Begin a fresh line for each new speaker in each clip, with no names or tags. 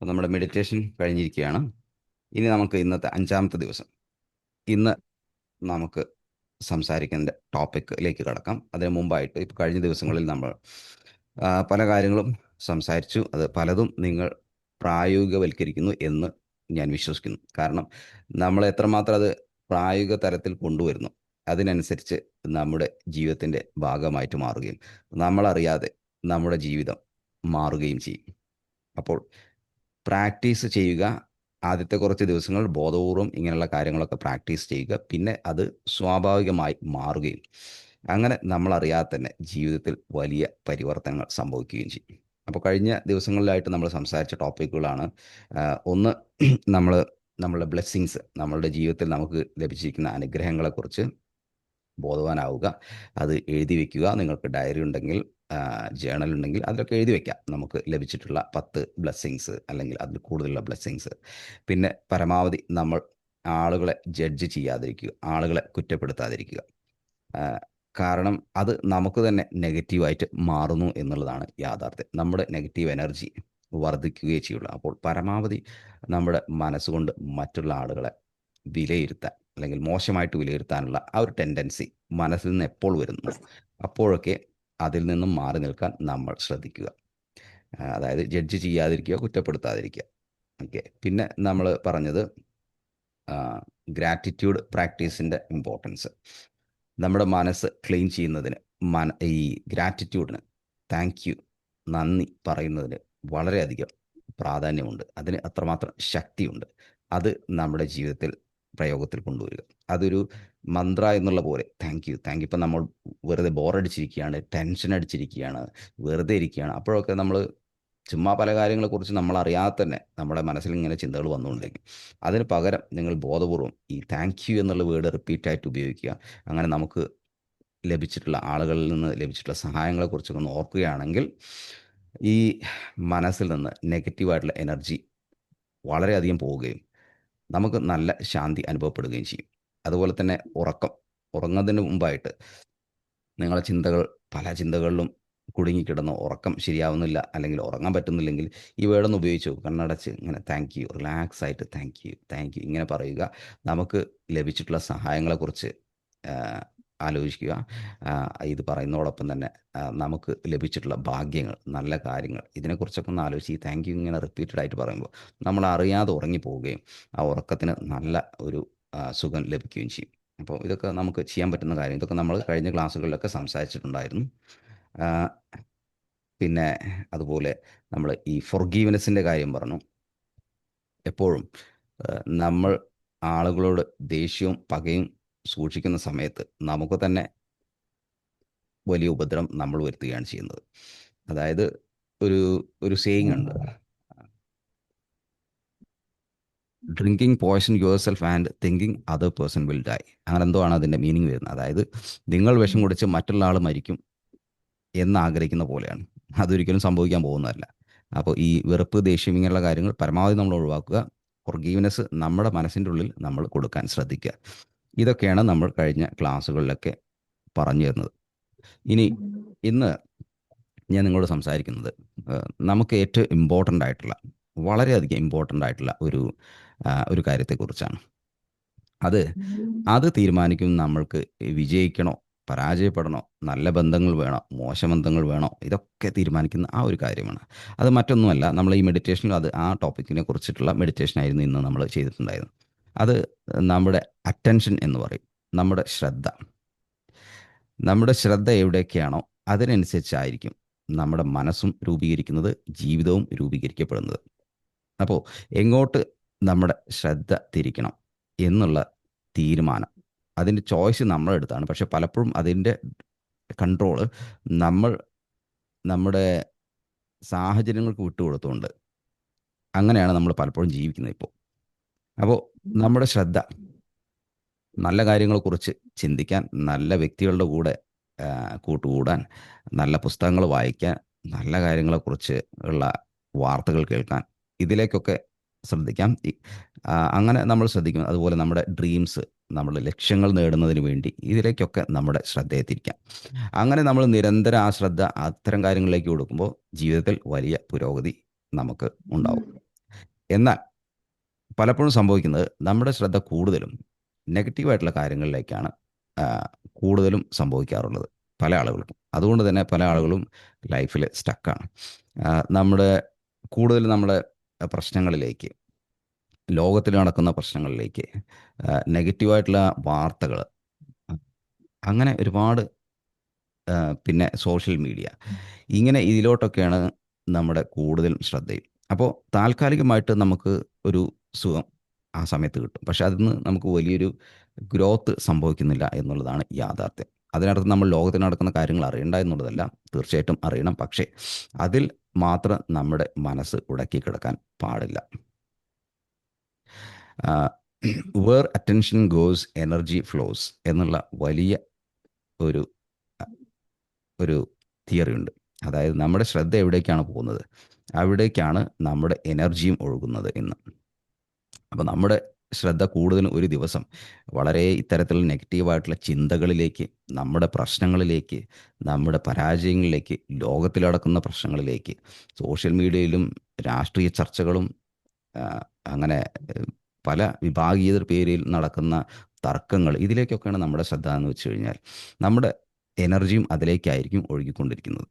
അപ്പോൾ നമ്മുടെ മെഡിറ്റേഷൻ കഴിഞ്ഞിരിക്കുകയാണ്. ഇനി നമുക്ക് ഇന്നത്തെ അഞ്ചാമത്തെ ദിവസം. ഇന്ന് നമുക്ക് സംസാരിക്കേണ്ട ടോപ്പിക്കിലേക്ക് കടക്കാം. അതിന് മുമ്പായിട്ട് ഇപ്പോൾ കഴിഞ്ഞ ദിവസങ്ങളിൽ നമ്മൾ പല കാര്യങ്ങളും സംസാരിച്ചു. അത് പലതും നിങ്ങൾ പ്രായോഗികവൽക്കരിക്കുന്നു എന്ന് ഞാൻ വിശ്വസിക്കുന്നു. കാരണം നമ്മൾ എത്രമാത്രം അത് പ്രായോഗിക തലത്തിൽ കൊണ്ടുവരുന്നു അതിനനുസരിച്ച് നമ്മുടെ ജീവിതത്തിന്റെ ഭാഗമായിട്ട് മാറുകയും നമ്മളറിയാതെ നമ്മുടെ ജീവിതം മാറുകയും ചെയ്യും. അപ്പോൾ പ്രാക്ടീസ് ചെയ്യുക. ആദ്യത്തെ കുറച്ച് ദിവസങ്ങൾ ബോധപൂർവം ഇങ്ങനെയുള്ള കാര്യങ്ങളൊക്കെ പ്രാക്ടീസ് ചെയ്യുക. പിന്നെ അത് സ്വാഭാവികമായി മാറുകയും അങ്ങനെ നമ്മളറിയാതെ തന്നെ ജീവിതത്തിൽ വലിയ പരിവർത്തനങ്ങൾ സംഭവിക്കുകയും ചെയ്യും. അപ്പോൾ കഴിഞ്ഞ ദിവസങ്ങളിലായിട്ട് നമ്മൾ സംസാരിച്ച ടോപ്പിക്കുകളാണ്. ഒന്ന് നമ്മൾ നമ്മളുടെ ബ്ലെസ്സിങ്സ് നമ്മളുടെ ജീവിതത്തിൽ നമുക്ക് ലഭിച്ചിരിക്കുന്ന അനുഗ്രഹങ്ങളെക്കുറിച്ച് ബോധവാനാവുക. അത് എഴുതി വെക്കുക. നിങ്ങൾക്ക് ഡയറി ഉണ്ടെങ്കിൽ ജേണൽ ഉണ്ടെങ്കിൽ അതിലൊക്കെ എഴുതി വെക്കാം. നമുക്ക് ലഭിച്ചിട്ടുള്ള പത്ത് ബ്ലെസ്സിങ്സ് അല്ലെങ്കിൽ അതിൽ കൂടുതലുള്ള ബ്ലെസ്സിങ്സ്. പിന്നെ പരമാവധി നമ്മൾ ആളുകളെ ജഡ്ജ് ചെയ്യാതിരിക്കുക. ആളുകളെ കുറ്റപ്പെടുത്താതിരിക്കുക. കാരണം അത് നമുക്ക് തന്നെ നെഗറ്റീവായിട്ട് മാറുന്നു എന്നുള്ളതാണ് യാഥാർത്ഥ്യം. നമ്മുടെ നെഗറ്റീവ് എനർജി വർദ്ധിക്കുകയേ ചെയ്യുള്ളൂ. അപ്പോൾ പരമാവധി നമ്മുടെ മനസ്സുകൊണ്ട് മറ്റുള്ള ആളുകളെ വിലയിരുത്താൻ അല്ലെങ്കിൽ മോശമായിട്ട് വിലയിരുത്താനുള്ള ആ ഒരു ടെൻഡൻസി മനസ്സിൽ നിന്ന് എപ്പോൾ വരുന്നു? അപ്പോഴൊക്കെ അതിൽ നിന്നും മാറി നിൽക്കാൻ നമ്മൾ ശ്രദ്ധിക്കുക. അതായത് ജഡ്ജ് ചെയ്യാതിരിക്കുക കുറ്റപ്പെടുത്താതിരിക്കുക. ഓക്കെ പിന്നെ നമ്മൾ പറഞ്ഞത് ഗ്രാറ്റിറ്റ്യൂഡ് പ്രാക്ടീസിന്റെ ഇമ്പോർട്ടൻസ് നമ്മുടെ മനസ്സ് ക്ലീൻ ചെയ്യുന്നതിന് മന ഈ ഗ്രാറ്റിറ്റ്യൂഡിന് താങ്ക് യു നന്ദി പറയുന്നതിന് വളരെയധികം പ്രാധാന്യമുണ്ട്. അതിന് അത്രമാത്രം ശക്തിയുണ്ട്. അത് നമ്മുടെ ജീവിതത്തിൽ പ്രയോഗത്തിൽ കൊണ്ടുവരിക. അതൊരു മന്ത്ര എന്നുള്ള പോലെ. താങ്ക് യു താങ്ക് യു ഇപ്പം നമ്മൾ വെറുതെ ബോറടിച്ചിരിക്കുകയാണ് ടെൻഷൻ അടിച്ചിരിക്കുകയാണ് വെറുതെ ഇരിക്കുകയാണ്. അപ്പോഴൊക്കെ നമ്മൾ ചുമ്മാ പല കാര്യങ്ങളെക്കുറിച്ച് നമ്മൾ അറിയാതെ തന്നെ നമ്മുടെ മനസ്സിൽ ഇങ്ങനെ ചിന്തകൾ വന്നുകൊണ്ടിരിക്കും. അതിന് പകരം നിങ്ങൾ ബോധപൂർവം ഈ താങ്ക് യു എന്നുള്ള വേർഡ് റിപ്പീറ്റായിട്ട് ഉപയോഗിക്കുക. അങ്ങനെ നമുക്ക് ലഭിച്ചിട്ടുള്ള ആളുകളിൽ നിന്ന് ലഭിച്ചിട്ടുള്ള സഹായങ്ങളെക്കുറിച്ചൊക്കെ ഒന്ന് ഓർക്കുകയാണെങ്കിൽ ഈ മനസ്സിൽ നിന്ന് നെഗറ്റീവായിട്ടുള്ള എനർജി വളരെയധികം പോവുകയും നമുക്ക് നല്ല ശാന്തി അനുഭവപ്പെടുകയും ചെയ്യും. അതുപോലെ തന്നെ ഉറക്കം. ഉറങ്ങുന്നതിന് മുമ്പായിട്ട് നിങ്ങളെ ചിന്തകൾ പല ചിന്തകളിലും കുടുങ്ങിക്കിടന്ന് ഉറക്കം ശരിയാവുന്നില്ല അല്ലെങ്കിൽ ഉറങ്ങാൻ പറ്റുന്നില്ലെങ്കിൽ ഈ വേർഡൊന്ന് ഉപയോഗിച്ചു കണ്ണടച്ച് ഇങ്ങനെ താങ്ക് യു റിലാക്സ് ആയിട്ട് താങ്ക് യു താങ്ക് യു ഇങ്ങനെ പറയുക. നമുക്ക് ലഭിച്ചിട്ടുള്ള സഹായങ്ങളെക്കുറിച്ച് ആലോചിക്കുക. ഇത് പറയുന്നതോടൊപ്പം തന്നെ നമുക്ക് ലഭിച്ചിട്ടുള്ള ഭാഗ്യങ്ങൾ നല്ല കാര്യങ്ങൾ ഇതിനെക്കുറിച്ചൊക്കെ ഒന്ന് ആലോചിച്ച് ഈ താങ്ക് യു ഇങ്ങനെ റിപ്പീറ്റഡ് ആയിട്ട് പറയുമ്പോൾ നമ്മൾ അറിയാതെ ഉറങ്ങിപ്പോവുകയും ആ ഉറക്കത്തിന് നല്ല ഒരു സുഖം ലഭിക്കുകയും ചെയ്യും. അപ്പോൾ ഇതൊക്കെ നമുക്ക് ചെയ്യാൻ പറ്റുന്ന കാര്യം ഇതൊക്കെ നമ്മൾ കഴിഞ്ഞ ക്ലാസ്സുകളിലൊക്കെ സംസാരിച്ചിട്ടുണ്ടായിരുന്നു. പിന്നെ അതുപോലെ നമ്മൾ ഈ ഫൊർഗീവ്നെസ്സിന്റെ കാര്യം പറഞ്ഞു. എപ്പോഴും നമ്മൾ ആളുകളോട് ദേഷ്യവും പകയും സൂക്ഷിക്കുന്ന സമയത്ത് നമുക്ക് തന്നെ വലിയ ഉപദ്രവം നമ്മൾ വരുത്തുകയാണ് ചെയ്യുന്നത്. അതായത് ഒരു ഒരു സേയിങ് ഉണ്ട്. Drinking poison yourself and thinking other person will die അങ്ങനെ എന്തോ ആണ് അതിന്റെ മീനിങ് വരുന്നത്. അതായത് നിങ്ങൾ വിഷം കുടിച്ച് മറ്റുള്ള ആൾ മരിക്കും എന്ന് ആഗ്രഹിക്കുന്ന പോലെയാണ്. അതൊരിക്കലും സംഭവിക്കാൻ പോകുന്നതല്ല. അപ്പോൾ ഈ വെറുപ്പ് ദേഷ്യം ഇങ്ങനെയുള്ള കാര്യങ്ങൾ പരമാവധി നമ്മൾ ഒഴിവാക്കുക. ഫൊർഗീവ്നെസ് നമ്മുടെ മനസ്സിന്റെ ഉള്ളിൽ നമ്മൾ കൊടുക്കാൻ ശ്രദ്ധിക്കുക. ഇതൊക്കെയാണ് നമ്മൾ കഴിഞ്ഞ ക്ലാസ്സുകളിലൊക്കെ പറഞ്ഞു തരുന്നത്. ഇനി ഇന്ന് ഞാൻ നിങ്ങളോട് സംസാരിക്കുന്നത് നമുക്ക് ഏറ്റവും ഇമ്പോർട്ടന്റ് ആയിട്ടുള്ള വളരെയധികം ഇമ്പോർട്ടന്റ് ആയിട്ടുള്ള ഒരു ഒരു കാര്യത്തെക്കുറിച്ചാണ്. അത് അത് തീരുമാനിക്കും നമ്മൾക്ക് വിജയിക്കണോ പരാജയപ്പെടണോ നല്ല ബന്ധങ്ങൾ വേണോ മോശ ബന്ധങ്ങൾ വേണോ ഇതൊക്കെ തീരുമാനിക്കുന്ന ആ ഒരു കാര്യമാണ്. അത് മറ്റൊന്നുമല്ല നമ്മൾ ഈ മെഡിറ്റേഷനിൽ അത് ആ ടോപ്പിക്കിനെ കുറിച്ചിട്ടുള്ള മെഡിറ്റേഷൻ ആയിരുന്നു ഇന്ന് നമ്മൾ ചെയ്തിട്ടുണ്ടായിരുന്നു അത് നമ്മുടെ അറ്റൻഷൻ എന്ന് പറയും. നമ്മുടെ ശ്രദ്ധ. നമ്മുടെ ശ്രദ്ധ എവിടെയൊക്കെയാണോ അതിനനുസരിച്ചായിരിക്കും നമ്മുടെ മനസ്സും രൂപീകരിക്കുന്നത് ജീവിതവും രൂപീകരിക്കപ്പെടുന്നത്. അപ്പോൾ എങ്ങോട്ട് നമ്മുടെ ശ്രദ്ധ തിരിക്കണം എന്നുള്ള തീരുമാനം. അതിന്റെ ചോയ്സ് നമ്മളെടുത്താണ് പക്ഷെ പലപ്പോഴും അതിന്റെ കൺട്രോൾ നമ്മൾ നമ്മുടെ സാഹചര്യങ്ങൾക്ക് വിട്ടുകൊടുത്തുകൊണ്ട് അങ്ങനെയാണ് നമ്മൾ പലപ്പോഴും ജീവിക്കുന്നത് ഇപ്പോൾ. അപ്പോൾ നമ്മുടെ ശ്രദ്ധ നല്ല കാര്യങ്ങളെക്കുറിച്ച് ചിന്തിക്കാൻ നല്ല വ്യക്തികളുടെ കൂടെ കൂട്ടുകൂടാൻ നല്ല പുസ്തകങ്ങൾ വായിക്കാൻ നല്ല കാര്യങ്ങളെക്കുറിച്ച് ഉള്ള വാർത്തകൾ കേൾക്കാൻ ഇതിലേക്കൊക്കെ ശ്രദ്ധിക്കാം. അങ്ങനെ നമ്മൾ ശ്രദ്ധിക്കും. അതുപോലെ നമ്മുടെ ഡ്രീംസ് നമ്മുടെ ലക്ഷ്യങ്ങൾ നേടുന്നതിന് വേണ്ടി ഇതിലേക്കൊക്കെ നമ്മുടെ ശ്രദ്ധയെ തിരിക്കാം അങ്ങനെ നമ്മൾ നിരന്തരം ആ ശ്രദ്ധ അത്തരം കാര്യങ്ങളിലേക്ക് കൊടുക്കുമ്പോൾ ജീവിതത്തിൽ വലിയ പുരോഗതി നമുക്ക് ഉണ്ടാവും. എന്നാൽ പലപ്പോഴും സംഭവിക്കുന്നത് നമ്മുടെ ശ്രദ്ധ കൂടുതലും നെഗറ്റീവായിട്ടുള്ള കാര്യങ്ങളിലേക്കാണ് കൂടുതലും സംഭവിക്കാറുള്ളത് പല ആളുകൾക്കും. അതുകൊണ്ട് തന്നെ പല ആളുകളും ലൈഫിൽ സ്റ്റക്കാണ് നമ്മുടെ കൂടുതൽ നമ്മുടെ പ്രശ്നങ്ങളിലേക്ക് ലോകത്തിൽ നടക്കുന്ന പ്രശ്നങ്ങളിലേക്ക് നെഗറ്റീവായിട്ടുള്ള വാർത്തകൾ അങ്ങനെ ഒരുപാട് പിന്നെ സോഷ്യൽ മീഡിയ ഇങ്ങനെ ഇതിലോട്ടൊക്കെയാണ് നമ്മുടെ കൂടുതലും ശ്രദ്ധയും അപ്പോൾ താൽക്കാലികമായിട്ട് നമുക്ക് ഒരു സുഖം ആ സമയത്ത് കിട്ടും. പക്ഷെ അതിന് നമുക്ക് വലിയൊരു ഗ്രോത്ത് സംഭവിക്കുന്നില്ല എന്നുള്ളതാണ് യാഥാർത്ഥ്യം. അതിനർത്ഥം നമ്മൾ ലോകത്തിൽ നടക്കുന്ന കാര്യങ്ങൾ അറിയണ്ട എന്നുള്ളതല്ല തീർച്ചയായിട്ടും അറിയണം. പക്ഷേ അതിൽ മാത്രം നമ്മുടെ മനസ്സ് ഉടക്കി കിടക്കാൻ പാടില്ല. Where attention goes energy flows എന്നുള്ള വലിയ ഒരു ഒരു തിയറി ഉണ്ട്. അതായത് നമ്മുടെ ശ്രദ്ധ എവിടേക്കാണ് പോകുന്നത്? അവിടേക്കാണ് നമ്മുടെ എനർജിയും ഒഴുകുന്നത് എന്ന്. അപ്പോൾ നമ്മുടെ ശ്രദ്ധ കൂടുതലും ഒരു ദിവസം വളരെ ഇത്തരത്തിലുള്ള നെഗറ്റീവായിട്ടുള്ള ചിന്തകളിലേക്ക് നമ്മുടെ പ്രശ്നങ്ങളിലേക്ക് നമ്മുടെ പരാജയങ്ങളിലേക്ക് ലോകത്തിലടക്കുന്ന പ്രശ്നങ്ങളിലേക്ക് സോഷ്യൽ മീഡിയയിലും രാഷ്ട്രീയ ചർച്ചകളും അങ്ങനെ പല വിഭാഗീയത പേരിൽ നടക്കുന്ന തർക്കങ്ങൾ ഇതിലേക്കൊക്കെയാണ് നമ്മുടെ ശ്രദ്ധ എന്ന് വെച്ച് കഴിഞ്ഞാൽ നമ്മുടെ എനർജിയും അതിലേക്കായിരിക്കും ഒഴുകിക്കൊണ്ടിരിക്കുന്നത്.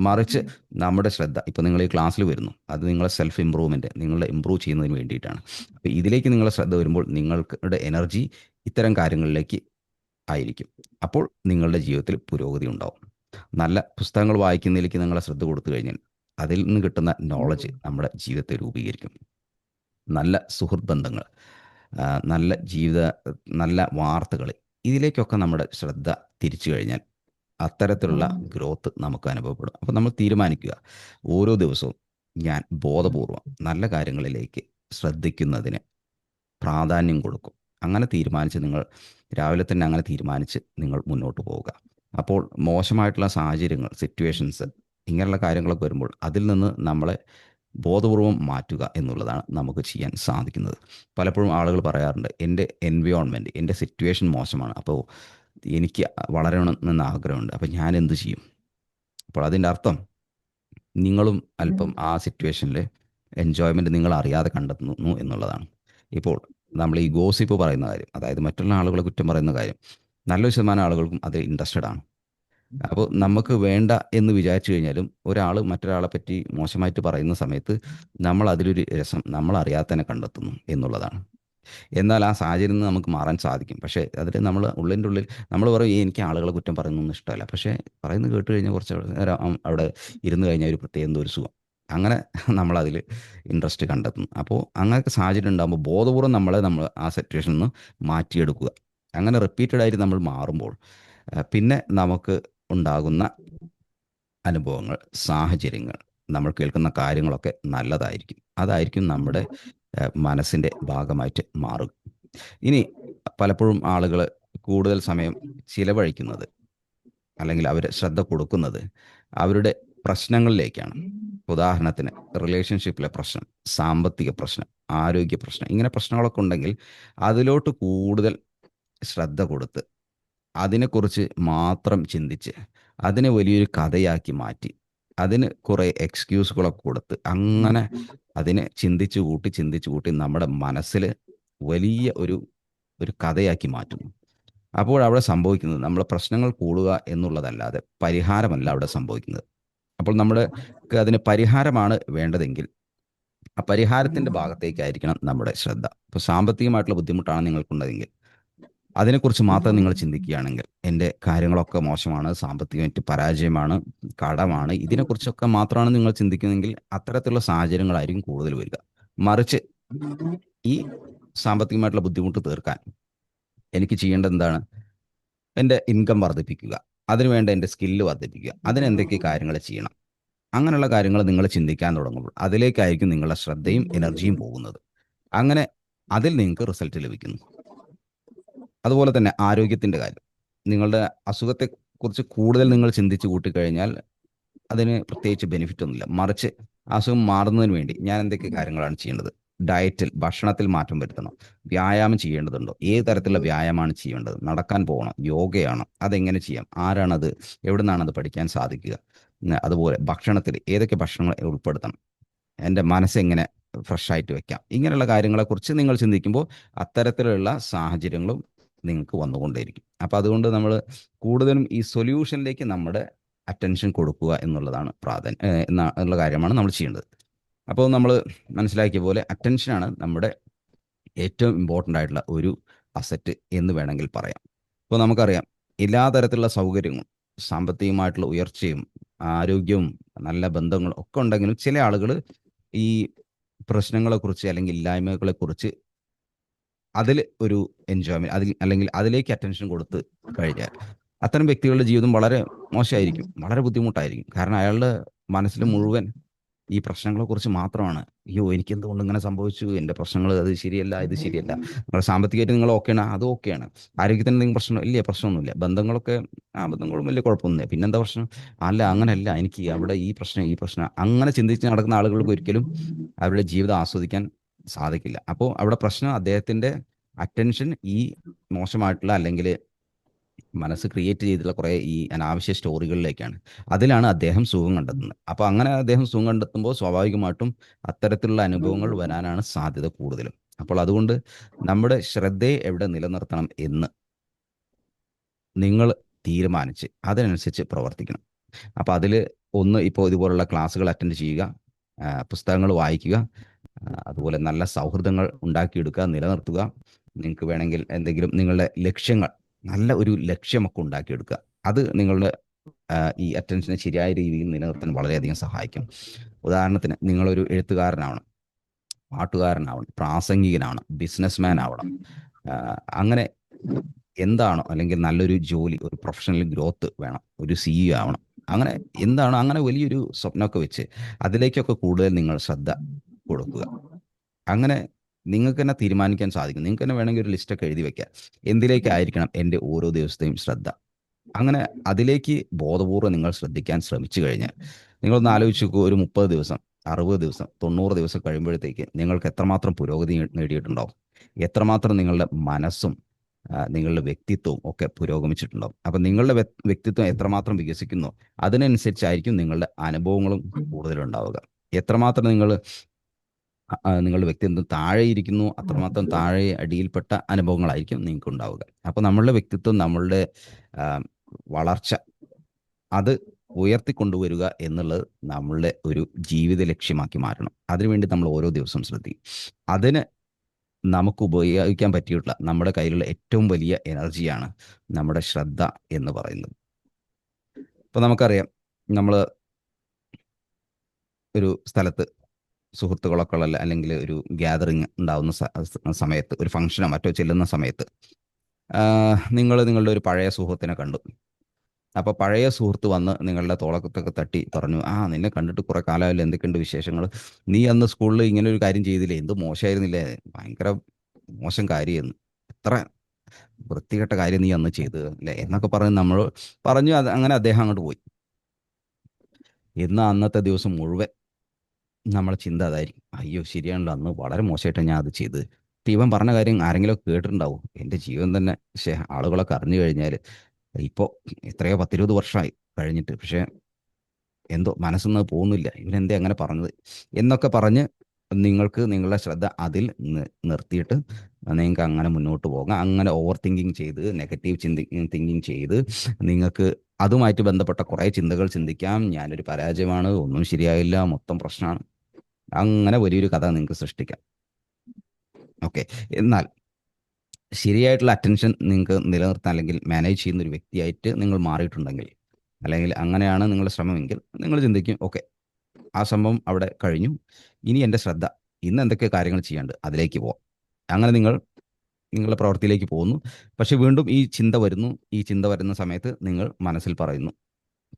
മറിച്ച് നമ്മുടെ ശ്രദ്ധ ഇപ്പോൾ നിങ്ങൾ ഈ ക്ലാസ്സിൽ വരുന്നു അത് നിങ്ങളെ സെൽഫ് ഇമ്പ്രൂവ്മെന്റ് നിങ്ങളെ ഇമ്പ്രൂവ് ചെയ്യുന്നതിന് വേണ്ടിയിട്ടാണ്. അപ്പോൾ ഇതിലേക്ക് നിങ്ങളെ ശ്രദ്ധ വരുമ്പോൾ നിങ്ങളുടെ എനർജി ഇത്തരം കാര്യങ്ങളിലേക്ക് ആയിരിക്കും. അപ്പോൾ നിങ്ങളുടെ ജീവിതത്തിൽ പുരോഗതി ഉണ്ടാവും. നല്ല പുസ്തകങ്ങൾ വായിക്കുന്നതിലേക്ക് നിങ്ങളെ ശ്രദ്ധ കൊടുത്തു കഴിഞ്ഞാൽ അതിൽ നിന്ന് കിട്ടുന്ന നോളജ് നമ്മുടെ ജീവിതത്തെ രൂപീകരിക്കും. നല്ല സുഹൃത്ത് ബന്ധങ്ങൾ നല്ല ജീവിത നല്ല വാർത്തകൾ ഇതിലേക്കൊക്കെ നമ്മുടെ ശ്രദ്ധ തിരിച്ചു കഴിഞ്ഞാൽ അത്തരത്തിലുള്ള ഗ്രോത്ത് നമുക്ക് അനുഭവപ്പെടും. അപ്പം നമ്മൾ തീരുമാനിക്കുക. ഓരോ ദിവസവും ഞാൻ ബോധപൂർവം നല്ല കാര്യങ്ങളിലേക്ക് ശ്രദ്ധിക്കുന്നതിന് പ്രാധാന്യം കൊടുക്കും. അങ്ങനെ തീരുമാനിച്ച് നിങ്ങൾ രാവിലെ തന്നെ അങ്ങനെ തീരുമാനിച്ച് നിങ്ങൾ മുന്നോട്ട് പോവുക. അപ്പോൾ മോശമായിട്ടുള്ള സാഹചര്യങ്ങൾ സിറ്റുവേഷൻസ് ഇങ്ങനെയുള്ള കാര്യങ്ങളൊക്കെ വരുമ്പോൾ അതിൽ നിന്ന് നമ്മളെ ബോധപൂർവം മാറ്റുക എന്നുള്ളതാണ് നമുക്ക് ചെയ്യാൻ സാധിക്കുന്നത്. പലപ്പോഴും ആളുകൾ പറയാറുണ്ട് എന്റെ എൻവയോൺമെന്റ് എന്റെ സിറ്റുവേഷൻ മോശമാണ്. അപ്പോൾ എനിക്ക് വളരണമെന്ന് ആഗ്രഹമുണ്ട്. അപ്പം ഞാൻ എന്ത് ചെയ്യും? അപ്പോൾ അതിന്റെ അർത്ഥം നിങ്ങളും അല്പം ആ സിറ്റുവേഷനിൽ എൻജോയ്മെന്റ് നിങ്ങൾ അറിയാതെ കണ്ടെത്തുന്നു എന്നുള്ളതാണ്. ഇപ്പോൾ നമ്മൾ ഈ ഗോസിപ്പ് പറയുന്ന കാര്യം അതായത് മറ്റുള്ള ആളുകളെ കുറ്റം പറയുന്ന കാര്യം നല്ലൊരു ശതമാനം ആളുകൾക്കും അത് ഇൻട്രസ്റ്റഡ് ആണ്. അപ്പോൾ നമുക്ക് വേണ്ട എന്ന് വിചാരിച്ചു കഴിഞ്ഞാലും ഒരാൾ മറ്റൊരാളെ പറ്റി മോശമായിട്ട് പറയുന്ന സമയത്ത് നമ്മൾ അതിലൊരു രസം നമ്മൾ അറിയാതെ തന്നെ കണ്ടെത്തുന്നു എന്നുള്ളതാണ്. എന്നാൽ ആ സാഹചര്യം നിന്ന് നമുക്ക് മാറാൻ സാധിക്കും. പക്ഷേ അതിൽ നമ്മൾ ഉള്ളിന്റെ ഉള്ളിൽ നമ്മൾ പറയും ഈ എനിക്ക് ആളുകളെ കുറ്റം പറയുന്നൊന്നും ഇഷ്ടമല്ല. പക്ഷേ പറയുന്നത് കേട്ട് കഴിഞ്ഞാൽ കുറച്ച് നേരം അവിടെ ഇരുന്ന് കഴിഞ്ഞാൽ ഒരു പ്രത്യേകം ഒരു സുഖം. അങ്ങനെ നമ്മൾ അതിൽ ഇൻട്രസ്റ്റ് കണ്ടെത്തുന്നു. അപ്പോൾ അങ്ങനത്തെ സാഹചര്യം ഉണ്ടാകുമ്പോൾ ബോധപൂർവം നമ്മളെ നമ്മൾ ആ സിറ്റുവേഷനിൽ നിന്ന് മാറ്റിയെടുക്കുക. അങ്ങനെ റിപ്പീറ്റഡ് ആയിട്ട് നമ്മൾ മാറുമ്പോൾ പിന്നെ നമുക്ക് ഉണ്ടാകുന്ന അനുഭവങ്ങൾ സാഹചര്യങ്ങൾ നമ്മൾ കേൾക്കുന്ന കാര്യങ്ങളൊക്കെ നല്ലതായിരിക്കും. അതായിരിക്കും നമ്മുടെ മനസ്സിന്റെ ഭാഗമായിട്ട് മാറും. ഇനി പലപ്പോഴും ആളുകൾ കൂടുതൽ സമയം ചിലവഴിക്കുന്നത് അല്ലെങ്കിൽ അവർ ശ്രദ്ധ കൊടുക്കുന്നത് അവരുടെ പ്രശ്നങ്ങളിലേക്കാണ്. ഉദാഹരണത്തിന് റിലേഷൻഷിപ്പിലെ പ്രശ്നം സാമ്പത്തിക പ്രശ്നം ആരോഗ്യ പ്രശ്നം ഇങ്ങനെ പ്രശ്നങ്ങളൊക്കെ ഉണ്ടെങ്കിൽ അതിലോട്ട് കൂടുതൽ ശ്രദ്ധ കൊടുത്ത് അതിനെക്കുറിച്ച് മാത്രം ചിന്തിച്ച് അതിനെ വലിയൊരു കഥയാക്കി മാറ്റി അതിന് കുറേ എക്സ്ക്യൂസുകളൊക്കെ കൊടുത്ത് അങ്ങനെ അതിനെ ചിന്തിച്ചു കൂട്ടി ചിന്തിച്ചു കൂട്ടി നമ്മുടെ മനസ്സിൽ വലിയ ഒരു ഒരു കഥയാക്കി മാറ്റുന്നു. അപ്പോൾ അവിടെ സംഭവിക്കുന്നത് നമ്മൾ പ്രശ്നങ്ങൾ കൂടുക എന്നുള്ളതല്ലാതെ പരിഹാരമല്ല അവിടെ സംഭവിക്കുന്നത്. അപ്പോൾ നമ്മുടെ അതിന് പരിഹാരമാണ് വേണ്ടതെങ്കിൽ ആ പരിഹാരത്തിന്റെ ഭാഗത്തേക്കായിരിക്കണം നമ്മുടെ ശ്രദ്ധ. ഇപ്പോൾ സാമ്പത്തികമായിട്ടുള്ള ബുദ്ധിമുട്ടാണ് നിങ്ങൾക്കുള്ളതെങ്കിൽ അതിനെക്കുറിച്ച് മാത്രം നിങ്ങൾ ചിന്തിക്കുകയാണെങ്കിൽ എന്റെ കാര്യങ്ങളൊക്കെ മോശമാണ് സാമ്പത്തികമായിട്ട് പരാജയമാണ് കടമാണ്. ഇതിനെക്കുറിച്ചൊക്കെ മാത്രമാണ് നിങ്ങൾ ചിന്തിക്കുന്നതെങ്കിൽ അത്തരത്തിലുള്ള സാഹചര്യങ്ങളായിരിക്കും കൂടുതൽ വരിക. മറിച്ച് ഈ സാമ്പത്തികമായിട്ടുള്ള ബുദ്ധിമുട്ട് തീർക്കാൻ എനിക്ക് ചെയ്യേണ്ടത് എന്താണ്? എന്റെ ഇൻകം വർദ്ധിപ്പിക്കുക. അതിനുവേണ്ട എന്റെ സ്കില്ല് വർദ്ധിപ്പിക്കുക. അതിനെന്തൊക്കെ കാര്യങ്ങൾ ചെയ്യണം? അങ്ങനെയുള്ള കാര്യങ്ങൾ നിങ്ങൾ ചിന്തിക്കാൻ തുടങ്ങുമ്പോൾ അതിലേക്കായിരിക്കും നിങ്ങളുടെ ശ്രദ്ധയും എനർജിയും പോകുന്നത്. അങ്ങനെ അതിൽ നിങ്ങൾക്ക് റിസൾട്ട് ലഭിക്കുന്നു. അതുപോലെ തന്നെ ആരോഗ്യത്തിന്റെ കാര്യം. നിങ്ങളുടെ അസുഖത്തെക്കുറിച്ച് കൂടുതൽ നിങ്ങൾ ചിന്തിച്ച് കൂട്ടിക്കഴിഞ്ഞാൽ അതിന് പ്രത്യേകിച്ച് ബെനിഫിറ്റ് ഒന്നുമില്ല. മറിച്ച് അസുഖം മാറുന്നതിന് വേണ്ടി ഞാൻ എന്തൊക്കെ കാര്യങ്ങളാണ് ചെയ്യേണ്ടത്? ഡയറ്റിൽ ഭക്ഷണത്തിൽ മാറ്റം വരുത്തണം. വ്യായാമം ചെയ്യേണ്ടതുണ്ടോ? ഏത് തരത്തിലുള്ള വ്യായാമമാണ് ചെയ്യേണ്ടത്? നടക്കാൻ പോകണം യോഗയാണോ? അതെങ്ങനെ ചെയ്യാം? ആരാണത്? എവിടെ നിന്നാണത് പഠിക്കാൻ സാധിക്കുക? അതുപോലെ ഭക്ഷണത്തിൽ ഏതൊക്കെ ഭക്ഷണങ്ങൾ ഉൾപ്പെടുത്തണം? എന്റെ മനസ്സെങ്ങനെ ഫ്രഷ് ആയിട്ട് വെക്കാം? ഇങ്ങനെയുള്ള കാര്യങ്ങളെക്കുറിച്ച് നിങ്ങൾ ചിന്തിക്കുമ്പോൾ അത്തരത്തിലുള്ള സാഹചര്യങ്ങളും നിങ്ങൾക്ക് വന്നുകൊണ്ടേയിരിക്കും. അപ്പോൾ അതുകൊണ്ട് നമ്മൾ കൂടുതലും ഈ സൊല്യൂഷനിലേക്ക് നമ്മുടെ അറ്റൻഷൻ കൊടുക്കുക എന്നുള്ളതാണ് പ്രാധാന്യം എന്ന- എന്നുള്ള കാര്യമാണ് നമ്മൾ ചെയ്യേണ്ടത്. അപ്പോൾ നമ്മൾ മനസ്സിലാക്കിയ പോലെ അറ്റൻഷനാണ് നമ്മുടെ ഏറ്റവും ഇമ്പോർട്ടന്റ് ആയിട്ടുള്ള ഒരു അസറ്റ് എന്ന് വേണമെങ്കിൽ പറയാം. ഇപ്പോൾ നമുക്കറിയാം എല്ലാ തരത്തിലുള്ള സൗകര്യങ്ങളും സാമ്പത്തികമായിട്ടുള്ള ഉയർച്ചയും ആരോഗ്യവും നല്ല ബന്ധങ്ങളും ഒക്കെ ഉണ്ടെങ്കിലും ചില ആളുകൾ ഈ പ്രശ്നങ്ങളെക്കുറിച്ച് അല്ലെങ്കിൽ ഇല്ലായ്മകളെക്കുറിച്ച് അതിൽ ഒരു എൻജോയ്മെന്റ് അതിൽ അല്ലെങ്കിൽ അതിലേക്ക് അറ്റൻഷൻ കൊടുത്ത് കഴിഞ്ഞാൽ അത്തരം വ്യക്തികളുടെ ജീവിതം വളരെ മോശമായിരിക്കും വളരെ ബുദ്ധിമുട്ടായിരിക്കും. കാരണം അയാളുടെ മനസ്സിൽ മുഴുവൻ ഈ പ്രശ്നങ്ങളെ കുറിച്ച് മാത്രമാണ് അയ്യോ എനിക്ക് എന്തുകൊണ്ട് ഇങ്ങനെ സംഭവിച്ചു? എന്റെ പ്രശ്നങ്ങൾ അത് ശരിയല്ല ഇത് ശരിയല്ല. നിങ്ങളുടെ സാമ്പത്തികമായിട്ട് നിങ്ങൾ ഓക്കെയാണ് അത് ഓക്കെയാണ് ആരോഗ്യത്തിന് എന്തെങ്കിലും പ്രശ്നം ഇല്ല പ്രശ്നമൊന്നുമില്ല. ബന്ധങ്ങളൊക്കെ ആ ബന്ധങ്ങളും വലിയ കുഴപ്പമൊന്നുമില്ല. പിന്നെന്താ പ്രശ്നം? അല്ല അങ്ങനെയല്ല. എനിക്ക് അവിടെ ഈ പ്രശ്നം ഈ പ്രശ്നം അങ്ങനെ ചിന്തിച്ച് നടക്കുന്ന ആളുകൾക്ക് ഒരിക്കലും അവരുടെ ജീവിതം ആസ്വദിക്കാൻ സാധിക്കില്ല. അപ്പോൾ അവിടെ പ്രശ്നം അദ്ദേഹത്തിന്റെ അറ്റൻഷൻ ഈ മോശമായിട്ടുള്ള അല്ലെങ്കിൽ മനസ്സ് ക്രിയേറ്റ് ചെയ്തിട്ടുള്ള കുറേ ഈ അനാവശ്യ സ്റ്റോറികളിലേക്കാണ് അതിലാണ് അദ്ദേഹം സുഖം കണ്ടെത്തുന്നത്. അപ്പോൾ അങ്ങനെ അദ്ദേഹം സുഖം കണ്ടെത്തുമ്പോൾ സ്വാഭാവികമായിട്ടും അത്തരത്തിലുള്ള അനുഭവങ്ങൾ വരാനാണ് സാധ്യത കൂടുതലും. അപ്പോൾ അതുകൊണ്ട് നമ്മുടെ ശ്രദ്ധയെ എവിടെ നിലനിർത്തണം എന്ന് നിങ്ങൾ തീരുമാനിച്ച് അതിനനുസരിച്ച് പ്രവർത്തിക്കണം. അപ്പോൾ അതിൽ ഒന്ന് ഇപ്പോൾ ഇതുപോലുള്ള ക്ലാസ്സുകൾ അറ്റൻഡ് ചെയ്യുക പുസ്തകങ്ങൾ വായിക്കുക അതുപോലെ നല്ല സൗഹൃദങ്ങൾ ഉണ്ടാക്കിയെടുക്കുക നിലനിർത്തുക നിങ്ങൾക്ക് വേണമെങ്കിൽ എന്തെങ്കിലും നിങ്ങളുടെ ലക്ഷ്യങ്ങൾ നല്ല ഒരു ലക്ഷ്യമൊക്കെ ഉണ്ടാക്കിയെടുക്കുക. അത് നിങ്ങളുടെ ഈ അറ്റൻഷനെ ശരിയായ രീതിയിൽ നിലനിർത്താൻ വളരെയധികം സഹായിക്കും. ഉദാഹരണത്തിന് നിങ്ങളൊരു എഴുത്തുകാരനാവണം പാട്ടുകാരനാവണം പ്രാസംഗികനാവണം ബിസിനസ്മാൻ ആവണം. അങ്ങനെ എന്താണോ അല്ലെങ്കിൽ നല്ലൊരു ജോലി ഒരു പ്രൊഫഷണൽ ഗ്രോത്ത് വേണം ഒരു സിഇഒ ആവണം. അങ്ങനെ എന്താണോ അങ്ങനെ വലിയൊരു സ്വപ്നമൊക്കെ വെച്ച് അതിലേക്കൊക്കെ കൂടുതൽ നിങ്ങൾ ശ്രദ്ധ കൊടുക്കുക. അങ്ങനെ നിങ്ങൾക്ക് തന്നെ തീരുമാനിക്കാൻ സാധിക്കും. നിങ്ങൾക്ക് തന്നെ വേണമെങ്കിൽ ഒരു ലിസ്റ്റൊക്കെ എഴുതി വെക്കാം എന്തിലേക്കായിരിക്കണം എന്റെ ഓരോ ദിവസത്തെയും ശ്രദ്ധ? അങ്ങനെ അതിലേക്ക് ബോധപൂർവം നിങ്ങൾ ശ്രദ്ധിക്കാൻ ശ്രമിച്ചു കഴിഞ്ഞാൽ നിങ്ങളൊന്ന് ആലോചിച്ച് ഒരു മുപ്പത് ദിവസം അറുപത് ദിവസം തൊണ്ണൂറ് ദിവസം കഴിയുമ്പോഴത്തേക്ക് നിങ്ങൾക്ക് എത്രമാത്രം പുരോഗതി നേടിയിട്ടുണ്ടാവും? എത്രമാത്രം നിങ്ങളുടെ മനസ്സും നിങ്ങളുടെ വ്യക്തിത്വവും ഒക്കെ പുരോഗമിച്ചിട്ടുണ്ടാവും? അപ്പം നിങ്ങളുടെ വ്യക്തിത്വം എത്രമാത്രം വികസിക്കുന്നോ അതിനനുസരിച്ചായിരിക്കും നിങ്ങളുടെ അനുഭവങ്ങളും കൂടുതലുണ്ടാവുക. എത്രമാത്രം നിങ്ങൾ നിങ്ങളുടെ വ്യക്തിത്വം താഴെ ഇരിക്കുന്നു അത്രമാത്രം താഴെ അടിയിൽപ്പെട്ട അനുഭവങ്ങളായിരിക്കും നിങ്ങൾക്ക് ഉണ്ടാവുക അപ്പോൾ നമ്മളുടെ വ്യക്തിത്വം നമ്മളുടെ വളർച്ച അത് ഉയർത്തിക്കൊണ്ടുവരിക എന്നുള്ളത് നമ്മളുടെ ഒരു ജീവിത ലക്ഷ്യമാക്കി മാറ്റണം. അതിനുവേണ്ടി നമ്മൾ ഓരോ ദിവസവും ശ്രദ്ധിക്കും. അതിന് നമുക്ക് ഉപയോഗിക്കാൻ പറ്റിയിട്ടുള്ള നമ്മുടെ കയ്യിലുള്ള ഏറ്റവും വലിയ എനർജിയാണ് നമ്മുടെ ശ്രദ്ധ എന്ന് പറയുന്നത്. ഇപ്പൊ നമുക്കറിയാം നമ്മൾ ഒരു സ്ഥലത്ത് സുഹൃത്തുക്കളൊക്കെ ഉള്ള അല്ലെങ്കിൽ ഒരു ഗ്യാതറിങ് ഉണ്ടാവുന്ന സമയത്ത് ഒരു ഫംഗ്ഷനോ മറ്റോ ചെല്ലുന്ന സമയത്ത് നിങ്ങൾ നിങ്ങളുടെ ഒരു പഴയ സുഹൃത്തിനെ കണ്ടു. അപ്പോൾ പഴയ സുഹൃത്ത് വന്ന് നിങ്ങളുടെ തോളക്കത്തൊക്കെ തട്ടി പറഞ്ഞു ആ നിന്നെ കണ്ടിട്ട് കുറെ കാലമായല്ലോ എന്തൊക്കെയുണ്ട് വിശേഷങ്ങൾ? നീ അന്ന് സ്കൂളിൽ ഇങ്ങനെ ഒരു കാര്യം ചെയ്തില്ലേ? എന്ത് മോശമായിരുന്നില്ലേ? ഭയങ്കര മോശം കാര്യമെന്ന് എത്ര വൃത്തികെട്ട കാര്യം നീ അന്ന് ചെയ്തത് അല്ലേ? എന്നൊക്കെ പറഞ്ഞ് നമ്മൾ പറഞ്ഞു അങ്ങനെ അദ്ദേഹം അങ്ങോട്ട് പോയി. ഇന്ന് അന്നത്തെ ദിവസം മുഴുവൻ നമ്മളെ ചിന്ത അതായിരിക്കും. അയ്യോ ശരിയാണല്ലോ. അന്ന് വളരെ മോശമായിട്ടാണ് ഞാൻ അത് ഇപ്പം ഇവൻ പറഞ്ഞ കാര്യം ആരെങ്കിലും കേട്ടിട്ടുണ്ടാവും. എന്റെ ജീവൻ തന്നെ പക്ഷേ ആളുകളൊക്കെ അറിഞ്ഞു കഴിഞ്ഞാൽ ഇപ്പോൾ എത്രയോ പത്തിരുപത് വർഷമായി കഴിഞ്ഞിട്ട്. പക്ഷേ എന്തോ മനസ്സൊന്നും പോകുന്നില്ല. ഇവനെന്തേ അങ്ങനെ പറഞ്ഞത്? എന്നൊക്കെ പറഞ്ഞ് നിങ്ങൾക്ക് നിങ്ങളുടെ ശ്രദ്ധ അതിൽ നിർത്തിയിട്ട് നിങ്ങൾക്ക് അങ്ങനെ മുന്നോട്ട് പോകാം. അങ്ങനെ ഓവർ തിങ്കിങ് ചെയ്ത് നെഗറ്റീവ് ചിന്തി തിങ്കിങ് ചെയ്ത് നിങ്ങൾക്ക് അതുമായിട്ട് ബന്ധപ്പെട്ട കുറേ ചിന്തകൾ ചിന്തിക്കാം. ഞാനൊരു പരാജയമാണ്. ഒന്നും ശരിയായില്ല. മൊത്തം പ്രശ്നമാണ്. അങ്ങനെ വലിയൊരു കഥ നിങ്ങൾക്ക് സൃഷ്ടിക്കാം. ഓക്കെ എന്നാൽ ശരിയായിട്ടുള്ള അറ്റൻഷൻ നിങ്ങൾക്ക് നിലനിർത്താൻ അല്ലെങ്കിൽ മാനേജ് ചെയ്യുന്ന ഒരു വ്യക്തിയായിട്ട് നിങ്ങൾ മാറിയിട്ടുണ്ടെങ്കിൽ അല്ലെങ്കിൽ അങ്ങനെയാണ് നിങ്ങളുടെ ശ്രമമെങ്കിൽ നിങ്ങൾ ചിന്തിക്കും ഓക്കെ ആ സംഭവം അവിടെ കഴിഞ്ഞു. ഇനി എന്റെ ശ്രദ്ധ ഇന്ന് എന്തൊക്കെ കാര്യങ്ങൾ ചെയ്യാണ്ട് അതിലേക്ക് പോവാം. അങ്ങനെ നിങ്ങൾ നിങ്ങളുടെ പ്രവൃത്തിയിലേക്ക് പോകുന്നു. പക്ഷെ വീണ്ടും ഈ ചിന്ത വരുന്നു. ഈ ചിന്ത വരുന്ന സമയത്ത് നിങ്ങൾ മനസ്സിൽ പറയുന്നു